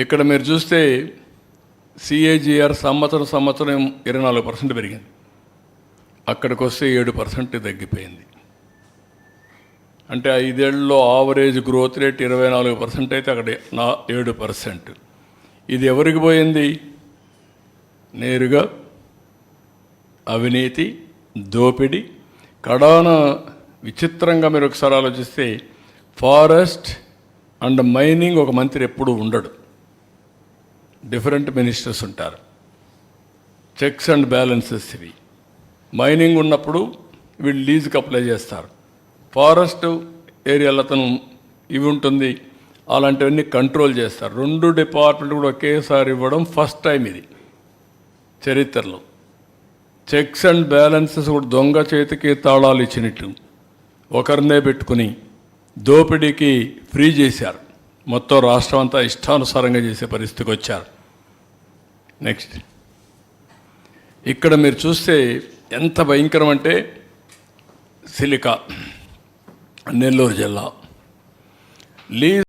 ఇక్కడ మీరు చూస్తే సిఏజిఆర్ సంవత్సరం సంవత్సరం ఇరవై నాలుగు పర్సెంట్ పెరిగింది. అక్కడికి వస్తే ఏడు పర్సెంట్ తగ్గిపోయింది. అంటే ఐదేళ్ళలో ఆవరేజ్ గ్రోత్ రేట్ ఇరవై నాలుగు పర్సెంట్ అయితే అక్కడ నా ఏడు పర్సెంట్. ఇది ఎవరికి పోయింది? నేరుగా అవినీతి దోపిడీ కడాన విచిత్రంగా మీరు ఒకసారి ఆలోచిస్తే ఫారెస్ట్ అండ్ మైనింగ్ ఒక మంత్రి ఎప్పుడూ ఉండడు. డిఫరెంట్ మినిస్టర్స్ ఉంటారు. చెక్స్ అండ్ బ్యాలెన్సెస్ ఇవి. మైనింగ్ ఉన్నప్పుడు వీళ్ళు లీజుకి అప్లై చేస్తారు. ఫారెస్ట్ ఏరియాలో అతను ఇవి ఉంటుంది. అలాంటివన్నీ కంట్రోల్ చేస్తారు. రెండు డిపార్ట్మెంట్ కూడా ఒకేసారి ఇవ్వడం ఫస్ట్ టైం ఇది. చరిత్రలో. చెక్స్ అండ్ బ్యాలెన్సెస్ కూడా దొంగ చేతికి తాళాలు ఇచ్చినట్టు. ఒకరినే పెట్టుకుని దోపిడీకి ఫ్రీ చేశారు. మొత్తం రాష్ట్రం అంతా ఇష్టానుసారంగా చేసే పరిస్థితికి వచ్చారు. నెక్స్ట్ ఇక్కడ మీరు చూస్తే ఎంత భయంకరం అంటే సిలికా నెల్లూరు జిల్లా. లీజ్